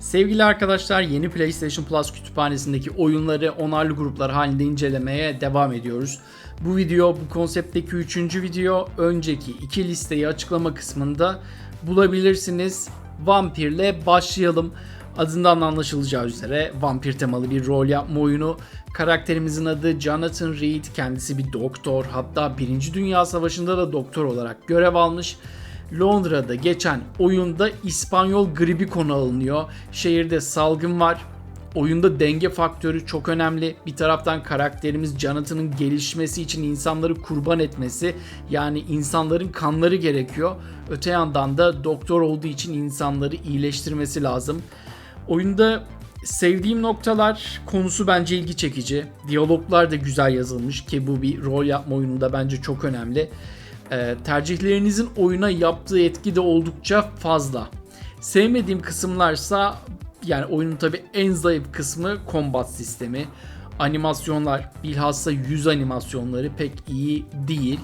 Sevgili arkadaşlar yeni PlayStation Plus kütüphanesindeki oyunları onarlı gruplar halinde incelemeye devam ediyoruz. Bu video bu konseptteki üçüncü video. Önceki iki listeyi açıklama kısmında bulabilirsiniz. Vampir'le başlayalım. Adından anlaşılacağı üzere vampir temalı bir rol yapma oyunu. Karakterimizin adı Jonathan Reed. Kendisi bir doktor. Hatta 1. Dünya Savaşı'nda da doktor olarak görev almış. Londra'da geçen oyunda İspanyol gribi konu alınıyor. Şehirde salgın var. Oyunda denge faktörü çok önemli. Bir taraftan karakterimiz Jonathan'ın gelişmesi için insanları kurban etmesi yani insanların kanları gerekiyor. Öte yandan da doktor olduğu için insanları iyileştirmesi lazım. Oyunda sevdiğim noktalar konusu bence ilgi çekici. Diyaloglar da güzel yazılmış ki bu bir rol yapma oyununda bence çok önemli. Ee, tercihlerinizin oyuna yaptığı etki de oldukça fazla. Sevmediğim kısımlarsa yani oyunun tabi en zayıf kısmı combat sistemi. Animasyonlar bilhassa yüz animasyonları pek iyi değil.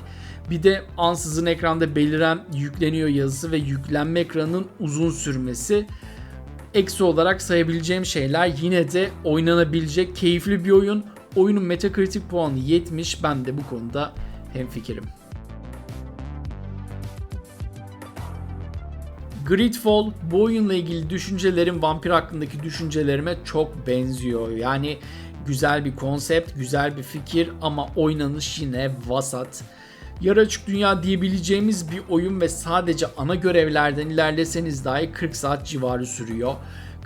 Bir de ansızın ekranda beliren yükleniyor yazısı ve yüklenme ekranının uzun sürmesi. Eksi olarak sayabileceğim şeyler yine de oynanabilecek keyifli bir oyun. Oyunun Metacritic puanı 70. Ben de bu konuda hemfikirim. Gridfall bu oyunla ilgili düşüncelerim vampir hakkındaki düşüncelerime çok benziyor. Yani güzel bir konsept, güzel bir fikir ama oynanış yine vasat. Yarı açık dünya diyebileceğimiz bir oyun ve sadece ana görevlerden ilerleseniz dahi 40 saat civarı sürüyor.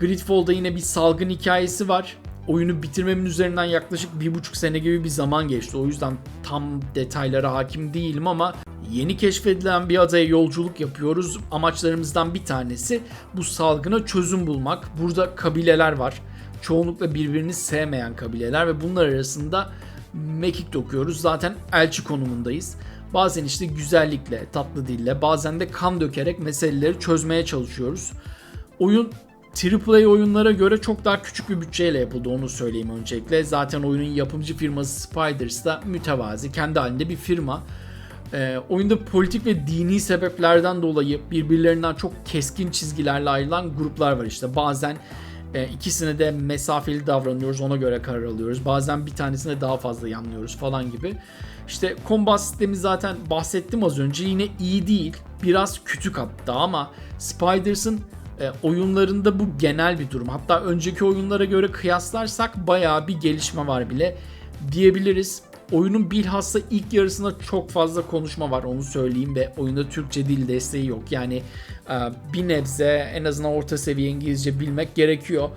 Gridfall'da yine bir salgın hikayesi var. Oyunu bitirmemin üzerinden yaklaşık bir buçuk sene gibi bir zaman geçti. O yüzden tam detaylara hakim değilim ama Yeni keşfedilen bir adaya yolculuk yapıyoruz. Amaçlarımızdan bir tanesi bu salgına çözüm bulmak. Burada kabileler var. Çoğunlukla birbirini sevmeyen kabileler ve bunlar arasında mekik dokuyoruz. Zaten elçi konumundayız. Bazen işte güzellikle, tatlı dille, bazen de kan dökerek meseleleri çözmeye çalışıyoruz. Oyun AAA oyunlara göre çok daha küçük bir bütçeyle yapıldı onu söyleyeyim öncelikle. Zaten oyunun yapımcı firması Spiders da mütevazi, kendi halinde bir firma. E, oyunda politik ve dini sebeplerden dolayı birbirlerinden çok keskin çizgilerle ayrılan gruplar var işte. Bazen e, ikisine de mesafeli davranıyoruz ona göre karar alıyoruz. Bazen bir tanesine daha fazla yanlıyoruz falan gibi. İşte combat sistemi zaten bahsettim az önce yine iyi değil. Biraz küçük hatta ama Spiders'ın e, oyunlarında bu genel bir durum. Hatta önceki oyunlara göre kıyaslarsak bayağı bir gelişme var bile diyebiliriz. Oyunun bilhassa ilk yarısında çok fazla konuşma var onu söyleyeyim ve oyunda Türkçe dil desteği yok. Yani e, bir nebze en azından orta seviye İngilizce bilmek gerekiyor.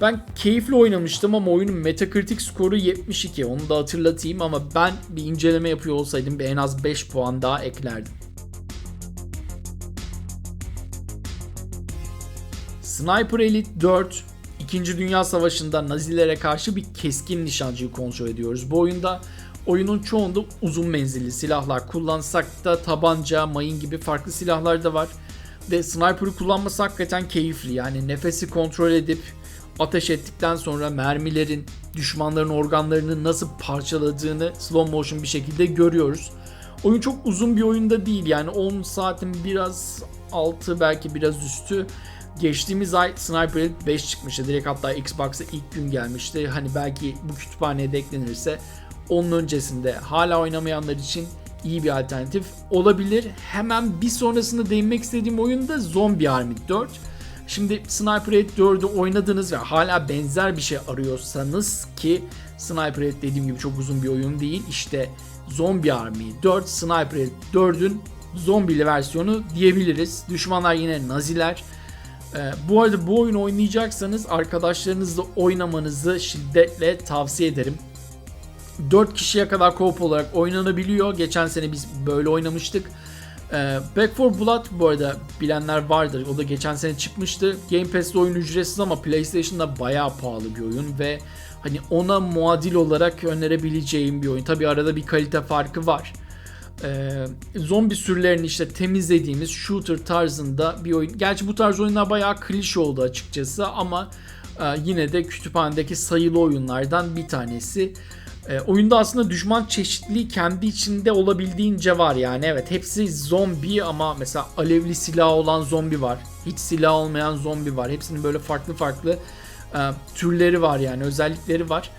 Ben keyifli oynamıştım ama oyunun Metacritic skoru 72 onu da hatırlatayım ama ben bir inceleme yapıyor olsaydım en az 5 puan daha eklerdim. Sniper Elite 4 İkinci Dünya Savaşı'nda Nazilere karşı bir keskin nişancıyı kontrol ediyoruz. Bu oyunda Oyunun çoğunda uzun menzilli silahlar kullansak da tabanca, mayın gibi farklı silahlar da var. Ve sniper'ı kullanması hakikaten keyifli. Yani nefesi kontrol edip ateş ettikten sonra mermilerin düşmanların organlarını nasıl parçaladığını slow motion bir şekilde görüyoruz. Oyun çok uzun bir oyunda değil yani 10 saatin biraz altı belki biraz üstü. Geçtiğimiz ay Sniper Elite 5 çıkmıştı. Direkt hatta Xbox'a ilk gün gelmişti. Hani belki bu kütüphaneye eklenirse onun öncesinde hala oynamayanlar için iyi bir alternatif olabilir. Hemen bir sonrasında değinmek istediğim oyun da Zombie Army 4. Şimdi Sniper Elite 4'ü oynadınız ve hala benzer bir şey arıyorsanız ki Sniper Elite dediğim gibi çok uzun bir oyun değil. İşte Zombie Army 4 Sniper Elite 4'ün zombili versiyonu diyebiliriz. Düşmanlar yine Naziler. Ee, bu arada bu oyunu oynayacaksanız arkadaşlarınızla oynamanızı şiddetle tavsiye ederim. 4 kişiye kadar co-op olarak oynanabiliyor. Geçen sene biz böyle oynamıştık. Ee, Back 4 Blood bu arada bilenler vardır. O da geçen sene çıkmıştı. Game Pass'te oyun ücretsiz ama PlayStation'da bayağı pahalı bir oyun ve hani ona muadil olarak önerebileceğim bir oyun. Tabi arada bir kalite farkı var. Ee, zombi sürülerini işte temizlediğimiz shooter tarzında bir oyun. Gerçi bu tarz oyunlar bayağı klişe oldu açıkçası ama e, yine de kütüphanedeki sayılı oyunlardan bir tanesi. E, oyunda aslında düşman çeşitliliği kendi içinde olabildiğince var yani evet hepsi zombi ama mesela alevli silah olan zombi var. Hiç silah olmayan zombi var. Hepsinin böyle farklı farklı e, türleri var yani özellikleri var.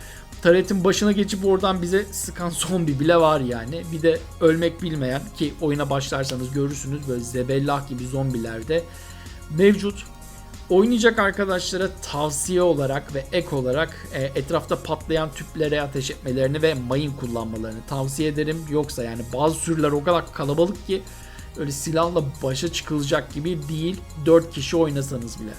Taretin başına geçip oradan bize sıkan zombi bile var yani. Bir de ölmek bilmeyen ki oyuna başlarsanız görürsünüz böyle zebellah gibi zombiler de mevcut. Oynayacak arkadaşlara tavsiye olarak ve ek olarak e, etrafta patlayan tüplere ateş etmelerini ve mayın kullanmalarını tavsiye ederim. Yoksa yani bazı sürüler o kadar kalabalık ki öyle silahla başa çıkılacak gibi değil 4 kişi oynasanız bile.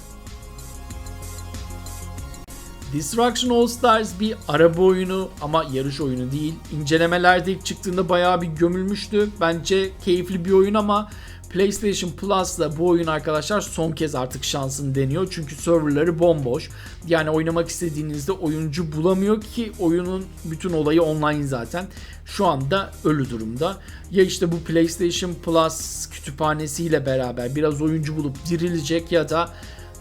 Destruction All Stars bir araba oyunu ama yarış oyunu değil. İncelemelerde ilk çıktığında bayağı bir gömülmüştü. Bence keyifli bir oyun ama PlayStation Plus'la bu oyun arkadaşlar son kez artık şansını deniyor. Çünkü serverları bomboş. Yani oynamak istediğinizde oyuncu bulamıyor ki oyunun bütün olayı online zaten. Şu anda ölü durumda. Ya işte bu PlayStation Plus kütüphanesiyle beraber biraz oyuncu bulup dirilecek ya da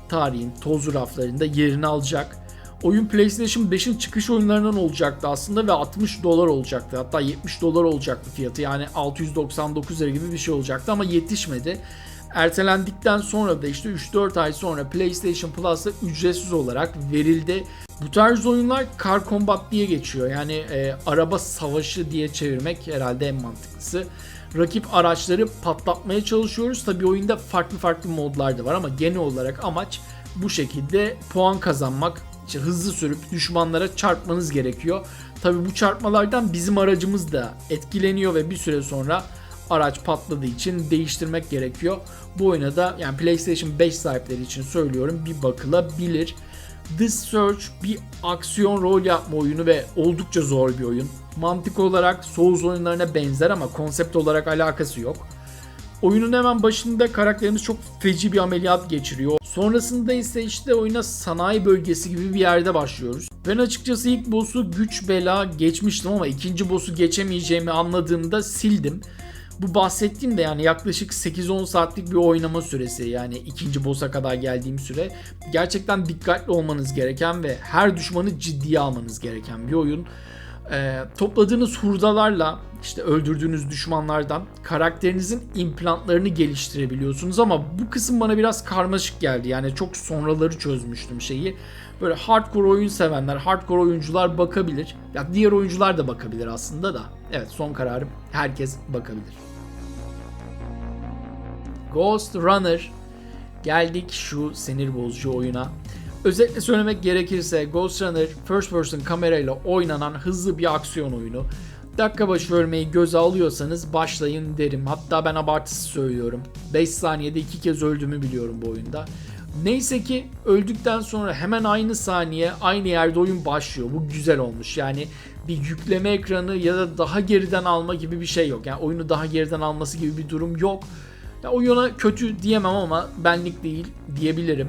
tarihin tozlu raflarında yerini alacak. Oyun PlayStation 5'in çıkış oyunlarından olacaktı aslında ve 60 dolar olacaktı. Hatta 70 dolar olacaktı fiyatı. Yani 699 lira gibi bir şey olacaktı ama yetişmedi. Ertelendikten sonra da işte 3-4 ay sonra PlayStation Plus'a ücretsiz olarak verildi. Bu tarz oyunlar Car Combat diye geçiyor. Yani e, araba savaşı diye çevirmek herhalde en mantıklısı. Rakip araçları patlatmaya çalışıyoruz. Tabii oyunda farklı farklı modlar da var ama genel olarak amaç bu şekilde puan kazanmak, hızlı sürüp düşmanlara çarpmanız gerekiyor. Tabi bu çarpmalardan bizim aracımız da etkileniyor ve bir süre sonra araç patladığı için değiştirmek gerekiyor. Bu oyuna da yani PlayStation 5 sahipleri için söylüyorum bir bakılabilir. The Search bir aksiyon rol yapma oyunu ve oldukça zor bir oyun. Mantık olarak Souls oyunlarına benzer ama konsept olarak alakası yok. Oyunun hemen başında karakterimiz çok feci bir ameliyat geçiriyor. Sonrasında ise işte oyuna sanayi bölgesi gibi bir yerde başlıyoruz. Ben açıkçası ilk boss'u güç bela geçmiştim ama ikinci boss'u geçemeyeceğimi anladığımda sildim. Bu bahsettiğim de yani yaklaşık 8-10 saatlik bir oynama süresi yani ikinci boss'a kadar geldiğim süre. Gerçekten dikkatli olmanız gereken ve her düşmanı ciddiye almanız gereken bir oyun. Ee, topladığınız hurdalarla işte öldürdüğünüz düşmanlardan karakterinizin implantlarını geliştirebiliyorsunuz ama bu kısım bana biraz karmaşık geldi. Yani çok sonraları çözmüştüm şeyi. Böyle hardcore oyun sevenler, hardcore oyuncular bakabilir. Ya diğer oyuncular da bakabilir aslında da. Evet son kararım herkes bakabilir. Ghost Runner geldik şu sinir bozucu oyuna. Özetle söylemek gerekirse Ghost Runner first person kamerayla oynanan hızlı bir aksiyon oyunu. Dakika başı ölmeyi göze alıyorsanız başlayın derim. Hatta ben abartısı söylüyorum. 5 saniyede 2 kez öldüğümü biliyorum bu oyunda. Neyse ki öldükten sonra hemen aynı saniye aynı yerde oyun başlıyor. Bu güzel olmuş. Yani bir yükleme ekranı ya da daha geriden alma gibi bir şey yok. Yani oyunu daha geriden alması gibi bir durum yok. Ya oyuna kötü diyemem ama benlik değil diyebilirim.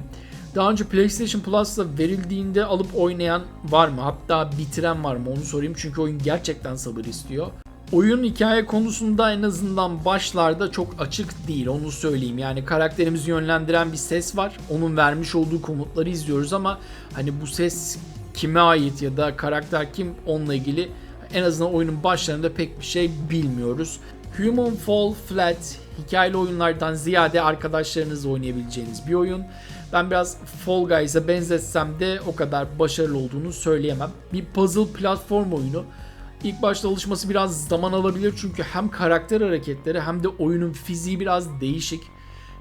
Daha önce PlayStation Plus'ta verildiğinde alıp oynayan var mı? Hatta bitiren var mı? Onu sorayım çünkü oyun gerçekten sabır istiyor. Oyun hikaye konusunda en azından başlarda çok açık değil onu söyleyeyim. Yani karakterimizi yönlendiren bir ses var. Onun vermiş olduğu komutları izliyoruz ama hani bu ses kime ait ya da karakter kim onunla ilgili en azından oyunun başlarında pek bir şey bilmiyoruz. Human Fall Flat hikayeli oyunlardan ziyade arkadaşlarınızla oynayabileceğiniz bir oyun. Ben biraz Fall Guys'a benzetsem de o kadar başarılı olduğunu söyleyemem. Bir puzzle platform oyunu. İlk başta alışması biraz zaman alabilir çünkü hem karakter hareketleri hem de oyunun fiziği biraz değişik.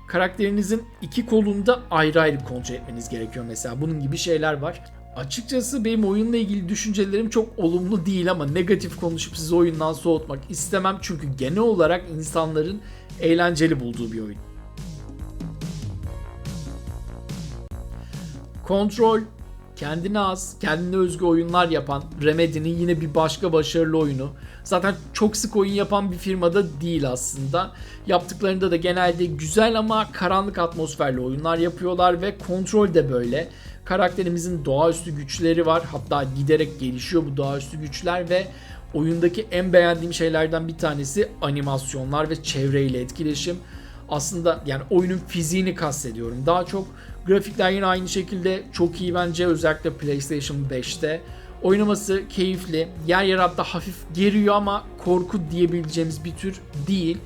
Karakterinizin iki kolunda ayrı ayrı kontrol etmeniz gerekiyor mesela. Bunun gibi şeyler var. Açıkçası benim oyunla ilgili düşüncelerim çok olumlu değil ama negatif konuşup sizi oyundan soğutmak istemem çünkü genel olarak insanların eğlenceli bulduğu bir oyun. Control kendine az, kendine özgü oyunlar yapan Remedy'nin yine bir başka başarılı oyunu. Zaten çok sık oyun yapan bir firmada değil aslında. Yaptıklarında da genelde güzel ama karanlık atmosferli oyunlar yapıyorlar ve kontrol de böyle. Karakterimizin doğaüstü güçleri var. Hatta giderek gelişiyor bu doğaüstü güçler ve oyundaki en beğendiğim şeylerden bir tanesi animasyonlar ve çevreyle etkileşim. Aslında yani oyunun fiziğini kastediyorum. Daha çok grafikler yine aynı şekilde çok iyi bence özellikle PlayStation 5'te. Oynaması keyifli. Yer yer hatta hafif geriyor ama korku diyebileceğimiz bir tür değil.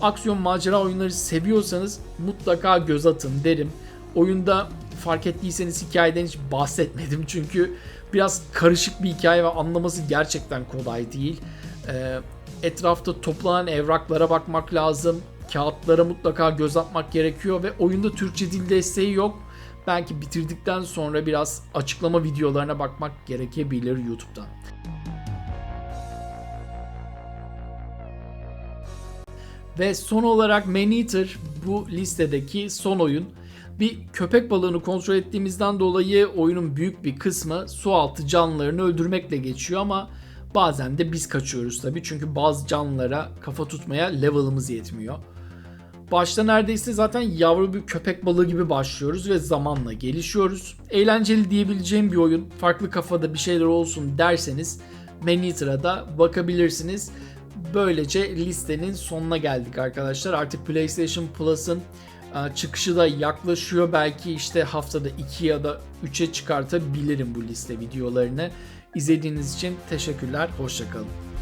Aksiyon macera oyunları seviyorsanız mutlaka göz atın derim. Oyunda fark ettiyseniz hikayeden hiç bahsetmedim çünkü biraz karışık bir hikaye ve anlaması gerçekten kolay değil. Ee, etrafta toplanan evraklara bakmak lazım. Kağıtlara mutlaka göz atmak gerekiyor ve oyunda Türkçe dil desteği yok. Belki bitirdikten sonra biraz açıklama videolarına bakmak gerekebilir YouTube'dan. Ve son olarak Maneater bu listedeki son oyun. Bir köpek balığını kontrol ettiğimizden dolayı oyunun büyük bir kısmı su altı canlılarını öldürmekle geçiyor ama bazen de biz kaçıyoruz tabi çünkü bazı canlılara kafa tutmaya level'ımız yetmiyor. Başta neredeyse zaten yavru bir köpek balığı gibi başlıyoruz ve zamanla gelişiyoruz. Eğlenceli diyebileceğim bir oyun. Farklı kafada bir şeyler olsun derseniz Maneater'a da bakabilirsiniz. Böylece listenin sonuna geldik arkadaşlar. Artık PlayStation Plus'ın e, çıkışı da yaklaşıyor. Belki işte haftada 2 ya da 3'e çıkartabilirim bu liste videolarını. İzlediğiniz için teşekkürler. Hoşçakalın.